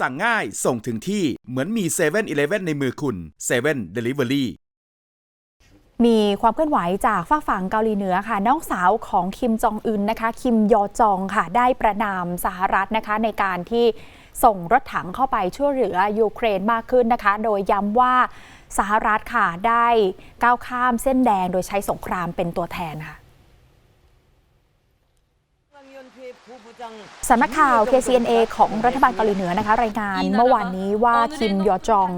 สั่งง่ายส่งถึงที่เหมือนมี7 e เ e ่ e อในมือคุณ7 Delivery มีความเคลื่อนไหวจากฝากฝั่งเกาหลีเหนือค่ะ น้องสาวของคิมจองอึนนะคะ คิมยอจองค่ะ ได้ประนามสหรัฐนะคะ ในการที่ส่งรถถังเข้าไปช่วยเหลือยูเครนมากขึ้นนะคะ โดยย้ำว่าสหรัฐค่ะได้ก้าวข้ามเส้นแดงโดยใช้สงครามเป็นตัวแทนค่ะ สำนักข่าว KCNA ของรัฐบาลเกาหลีเหนือนะคะ รายงานเมื่อวานนี้ว่าคิมยอจอง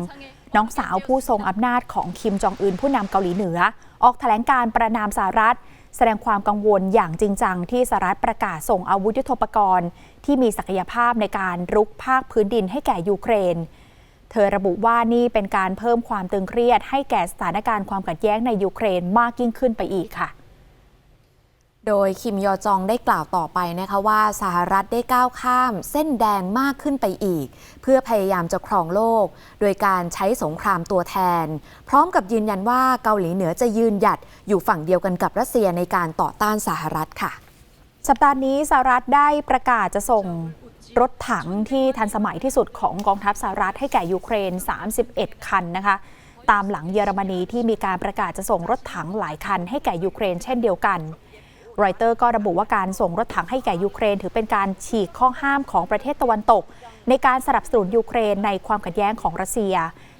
น้องสาวผู้ทรงอำนาจของคิมจองอึนผู้นำเกาหลีเหนือ ออกแถลงการประนามสหรัฐ แสดงความกังวลอย่างจริงจังที่สหรัฐประกาศส่งอาวุธยุทโธปกรณ์ ที่มีศักยภาพในการรุกภาคพื้นดินให้แก่ยูเครน เธอระบุว่านี่เป็นการเพิ่มความตึงเครียดให้แก่สถานการณ์ความขัดแย้งในยูเครนมากยิ่งขึ้นไปอีกค่ะ โดยคิมยอจองได้กล่าวต่อไปนะคะว่าสหรัฐได้ก้าวข้าม เส้นแดงมากขึ้นไปอีก เพื่อพยายามจะครองโลก โดยการใช้สงครามตัวแทน พร้อมกับยืนยันว่าเกาหลีเหนือจะยืนหยัดอยู่ฝั่งเดียวกันกับรัสเซียในการต่อต้านสหรัฐค่ะ สัปดาห์นี้สหรัฐได้ประกาศจะส่งรถถังที่ทันสมัยที่สุดของกองทัพสหรัฐให้แก่ยูเครน 31 คันนะคะตามหลังเยอรมนีที่มีการประกาศจะส่งรถถังหลายคันให้แก่ยูเครนเช่นเดียวกัน รอยเตอร์ก็ระบุว่าการส่งรถถังให้แก่ยูเครน ถือเป็นการฉีกข้อห้ามของประเทศตะวันตก ในการสนับสนุนยูเครนในความขัดแย้งของรัสเซีย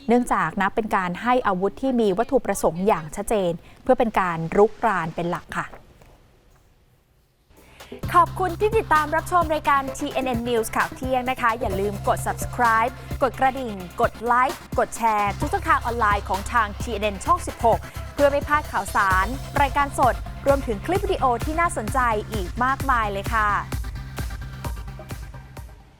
เนื่องจากนับเป็นการให้อาวุธที่มีวัตถุประสงค์อย่างชัดเจน เพื่อเป็นการรุกรานเป็นหลักค่ะขอบคุณที่ติดตามรับชมรายการ TNN News ข่าวเที่ยงนะคะ อย่าลืมกด subscribe กดกระดิ่ง กดไลค์ กดแชร์ ทุกช่องทางออนไลน์ของทาง TNN ช่อง 16 เพื่อไม่พลาดข่าวสาร รายการสด รวมถึงคลิปวิดีโอที่น่าสนใจอีกมากมายเลยค่ะ